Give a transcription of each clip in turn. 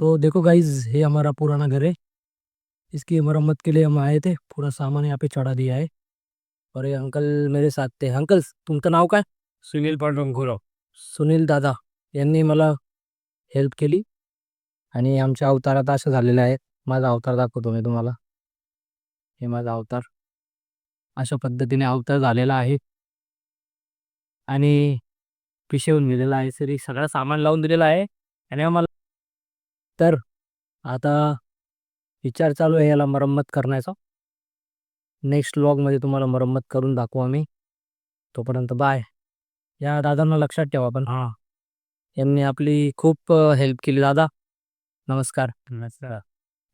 तो देखो गाइज ये हमारा पुराना घर है। इसकी मरम्मत के लिए हम आए थे पूरा सामान यहाँ पे चढ़ा दिया है। और ये अंकल मेरे साथ थे। अंकल तुमचं नाव काय? सुनील पांडुरंग सुनील दादा यांनी मला हेल्प केली आणि आमच्या अवतारात असं झालेलं आहे माझा अवतार दाखवतो मी तुम्हाला. हे माझा अवतार. अशा पद्धतीने अवतार झालेला आहे. आणि पिशवून गेलेला आहे. तरी सगळं सामान लावून दिलेलं आहे. आणि आम्हाला तर आता विचार चालू आहे याला मरम्मत करण्याचा. नेक्स्टमध्ये तुम्हाला मरम्मत करून दाखवू आम्ही. तोपर्यंत बाय या दादांना लक्षात ठेवा पण. हां. यांनी आपली खूप हेल्प केली. दादा नमस्कार.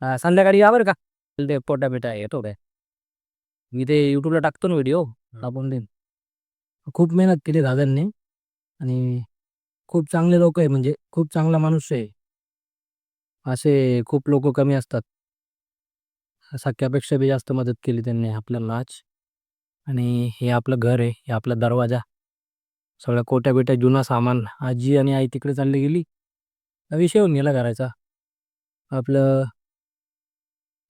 हा, संध्याकाळी या बरं का? ते पोटा बिटा येतो काय? मी ते यूट्यूबला टाकतो ना व्हिडिओ टाकून देईन. खूप मेहनत केली दादांनी. आणि खूप चांगले लोक आहे म्हणजे खूप चांगला माणूस आहे. असे खूप लोक कमी असतात. सख्यापेक्षा बी जास्त मदत केली त्यांनी आपल्याला आज. आणि हे आपलं घर आहे हे आपला दरवाजा. सगळ्या कोट्या बिट्या जुना सामान आजी आणि आई तिकडे चालली गेली. विषय होऊन गेला घराचा आपलं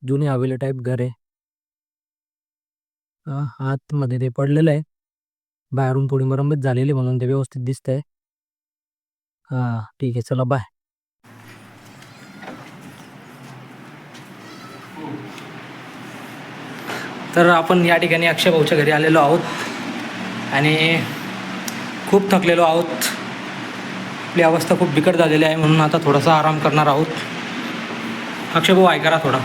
जुने हवेली टाईप घर आहे. हा, आतमध्ये ते पडलेलं आहे. बाहेरून थोडी मरम्मत झालेली म्हणून ते व्यवस्थित दिसतंय. हां ठीक आहे चला बाय तर आपण या ठिकाणी अक्षय भाऊच्या घरी आलेलो आहोत. आणि खूप थकलेलो आहोत. आपली अवस्था खूप बिकट झालेली आहे म्हणून आता थोडासा आराम करणार आहोत. अक्षय भाऊ ऐका थोडा.